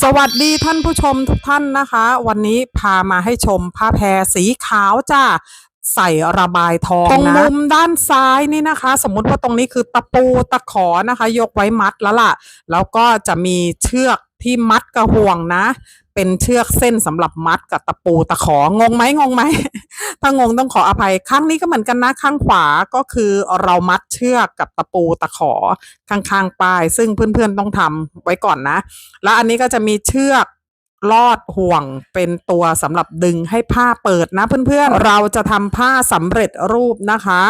สวัสดีท่านผู้ชมทุกท่านนะคะ วันนี้พามาให้ชมผ้าแพรสีขาวจ้าใส่ระบายทองตรงมุมด้านซ้ายนี่นะคะ สมมุติว่าตรงนี้คือตะปูตะขอนะคะ ยกไว้มัดแล้วล่ะ แล้วก็จะมีเชือก ที่มัดกระห่วงนะ เป็นเชือกเส้นสำหรับมัดกับตะปูตะของงไหมงงไหมถ้างงต้องขออภัยข้างนี้ก็เหมือนกันนะข้างขวาก็คือเรามัดเชือกกับตะปูตะขอข้างๆป้าย ซึ่งเพื่อนๆต้องทำไว้ก่อนนะ แล้วอันนี้ก็จะมีเชือกลอดห่วงเป็นตัวสำหรับดึงให้ผ้าเปิดนะเพื่อนๆ เราจะทำผ้าสำเร็จรูปนะคะ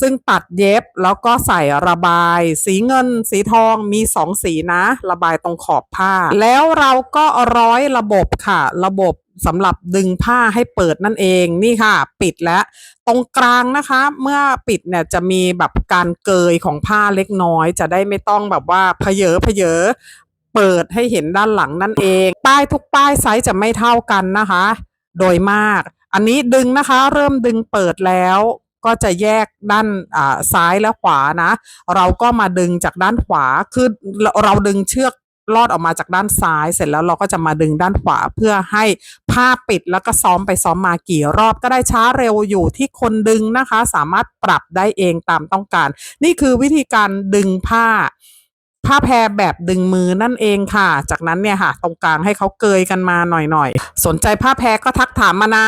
ซึ่งตัดเย็บแล้วก็ใส่ระบาย สีเงิน สีทองมีสองสีนะ ระบายตรงขอบผ้า แล้วเราก็ร้อยระบบค่ะ ระบบสำหรับดึงผ้าให้เปิดนั่นเองนี่ค่ะ ปิดแล้วตรงกลางนะคะ เมื่อปิดเนี่ยจะมีแบบการเกยของผ้าเล็กน้อย จะได้ไม่ต้องแบบว่าเพเยอเพเยอเปิดให้เห็นด้านหลังนั่นเอง ป้ายทุกป้ายไซส์จะไม่เท่ากันนะคะ โดยมาก อันนี้ดึงนะคะ เริ่มดึงเปิดแล้ว ก็จะแยกด้านอ่าซ้ายและขวานะ เราก็มาดึงจากด้านขวาคือเราเราดึงเชือกลอดออกมาจากด้านซ้ายเสร็จแล้วเราก็จะมาดึงด้านขวาเพื่อให้ผ้าปิดแล้วก็ซ้อมไปซ้อมมากี่รอบก็ได้ช้าเร็วอยู่ที่คนดึงนะคะ สามารถปรับได้เองตามต้องการ นี่คือวิธีการดึงผ้าผ้าแพรแบบดึงมือนั่นเองค่ะ จากนั้นเนี่ยค่ะ ตรงกลางให้เขาเกยกันมาหน่อยๆ สนใจผ้าแพรก็ทักถามมานะ